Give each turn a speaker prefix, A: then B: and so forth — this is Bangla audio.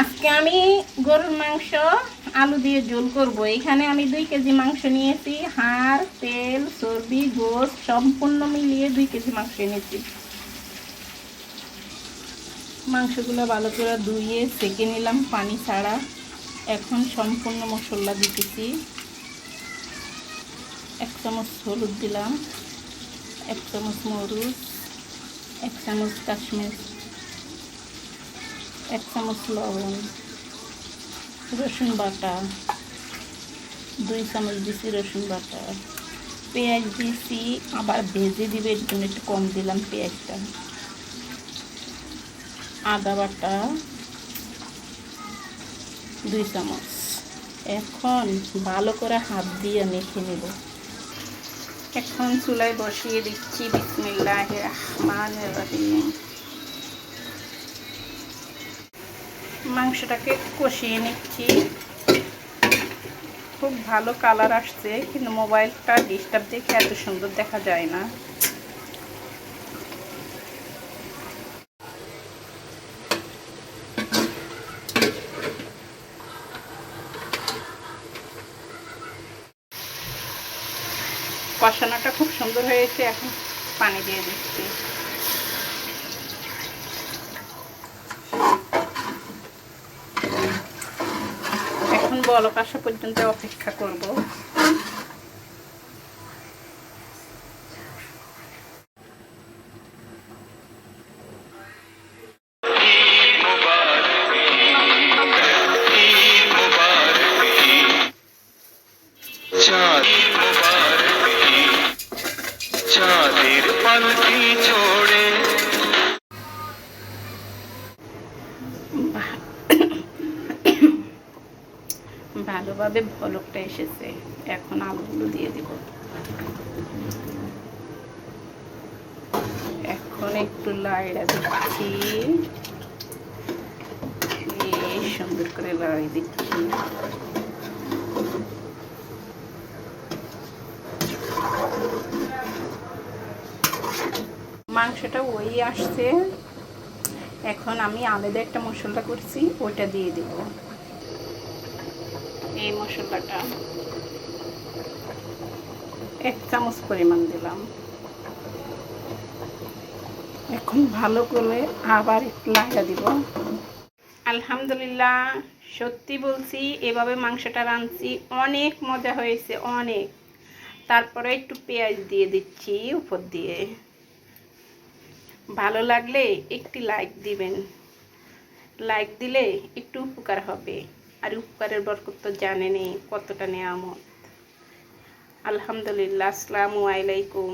A: আজকে আমি গরুর মাংস, আলু দিয়ে ঝোল করব। এখানে আমি দুই কেজি মাংস নিয়েছি, হাড়, তেল, চর্বি গোস সম্পূর্ণ মিলিয়ে দুই কেজি মাংস নিয়েছি মাংসগুলো ভালো করে ধুয়ে সেকে নিলাম পানি ছাড়া। এখন সম্পূর্ণ মশলা দিতেছি। এক চামচ হলুদ দিলাম, এক চামচ মরুচ, এক চামচ কাশ্মীর এক চামচ লবণ, রসুন বাটা, দুই চামচ দিছি রসুন বাটা। পেঁয়াজ দিছি, আবার ভেজে দিবে, এর জন্য একটু কম দিলাম পেঁয়াজটা। আদা বাটা, দুই চামচ। এখন ভালো করে হাত দিয়ে মেখে নেব। এখন চুলায় বসিয়ে দিচ্ছি বিসমিল্লাহ রহমান রহিম। মাংসটাকে কষিয়ে নিচ্ছি। খুব ভালো কালার আসছে, কিন্তু মোবাইলটা ডিস্টার্ব দেখে এত সুন্দর দেখা যায় না। কষানোটা খুব সুন্দর হয়েছে, এখন পানি দিয়ে দিচ্ছি এখন বলক আসা পর্যন্ত অপেক্ষা করব। ভালোভাবে ভলকটা এসেছে। এখন আলুগুলো দিয়ে দিব। এখন একটু লাইড়া দিচ্ছি। সুন্দর করে লড়াই দিচ্ছি। মাংসটা ওই আসছে। এখন আমি আলাদা একটা মশলা করছি, ওইটা দিয়ে দিব। এই মশলাটা। এক চামচ পরিমাণ দিলাম। এখন ভালো করে আবার একটু লাগা দিব। আলহামদুলিল্লাহ সত্যি বলছি এভাবে মাংসটা রাঁধছি অনেক মজা হয়েছে অনেক। তারপরে একটু পেঁয়াজ দিয়ে দিচ্ছি উপর দিয়ে। ভালো লাগলে একটি লাইক দিবেন। লাইক দিলে একটু উপকার হবে। আর উপকারের বরকত তো জানেনই কতটা নেয়ামত। আলহামদুলিল্লাহ আসসালামু আলাইকুম।